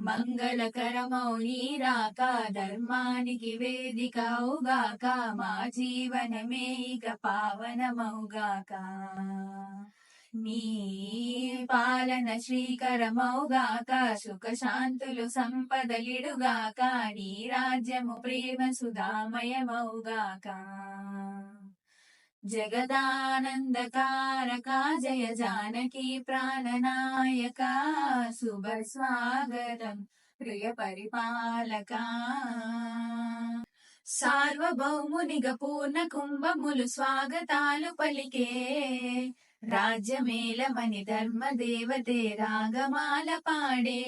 మంగళకరమౌ నీరాక ధర్మానికి వేదికౌగాక మా జీవనమే ఇక పావనమౌగాక నీ పాలన శ్రీకరమౌగాక సుఖ శాంతులు సంపదలిడుగాక నీ రాజ్యము ప్రేమ సుధామయమౌగాక జగదానందకారక జయ జానకి ప్రాణనాయక శుభ స్వాగతం ప్రియ పరిపాలక. సార్వభౌమునిగ పూర్ణ కుంభములు స్వాగతాలు పలికే రాజ్యమేలమని ధర్మ దేవతే రాగమాల పాడే.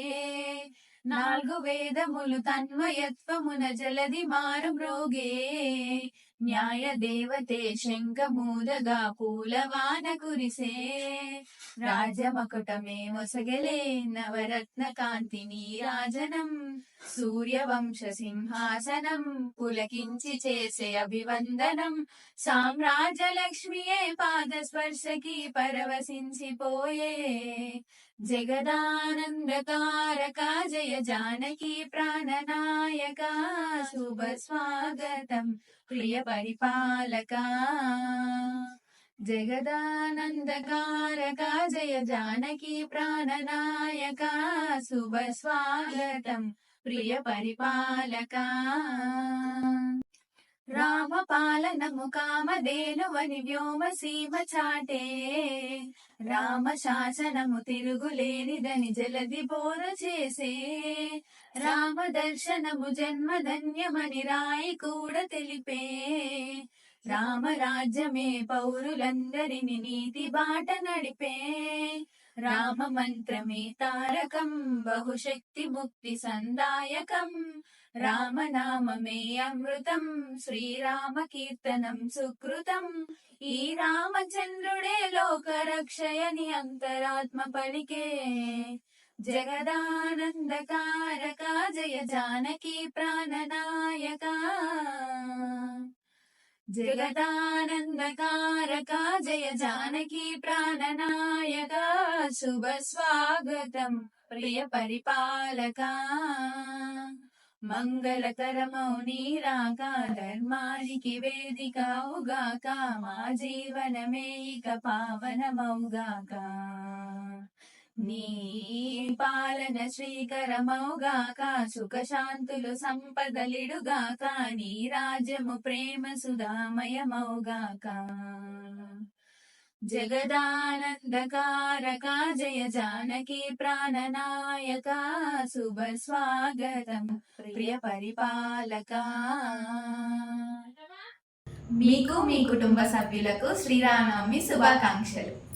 నాలుగు వేదములు తన్మయత్వమున జలది మారు మ్రోగే న్యాయ దేవతే శంఖమూదగా పూలవాన కురిసే రాజమకుటమే మొసగలే నవరత్న కాంతిని రాజనం సూర్యవంశ సింహాసనం పులకించి చేసే అభివందనం సామ్రాజ్య లక్ష్మియే పాద స్పర్శకి పరవశించిపోయే జగదానందకారక జయ జానకి ప్రాణనాయ శుభ స్వాగతం ప్రియ పరిపాలక జగదానందకారక జయ జానకి ప్రాణనాయక శుభ స్వాగతం ప్రియ పరిపాలక రామ పాలనము కామధేనువని వ్యోమ సీమ చాటే రామ శాసనము తిరుగులేనిదని జలది బోర చేసే రామ దర్శనము జన్మధన్యమని రాయి కూడా తెలిపే. రామ రాజ్యమే పౌరులందరిని నీతి బాట నడిపే. రామ మంత్రమే తారకం బహుశక్తి ముక్తి సందాయకం. రామనామమే అమృతం శ్రీరామ కీర్తనం సుకృతం. ఈ రామచంద్రుడే లోక రక్షయని అంతరాత్మ పలికే. జగదానందకారక జయ జానకి ప్రాణనాయక. జగదానందకారక జయ జానకి ప్రాణనాయక. శుభ స్వాగతం ప్రియ పరిపాలక. మంగళకరమౌ నీరాక ధర్మానికి వేదికవుగాక మా జీవనమే ఇక పావనమౌగాక. నీ పాలన శ్రీకరమౌగాక సుఖ శాంతులు సంపదలిడుగాక నీ రాజ్యము ప్రేమ సుధామయమౌగాక జగదానందకారక జయ జానకి ప్రాణనాయక శుభ స్వాగతం ప్రియ పరిపాలక. మీకు మీ కుటుంబ సభ్యులకు శ్రీరామనవమి శుభాకాంక్షలు.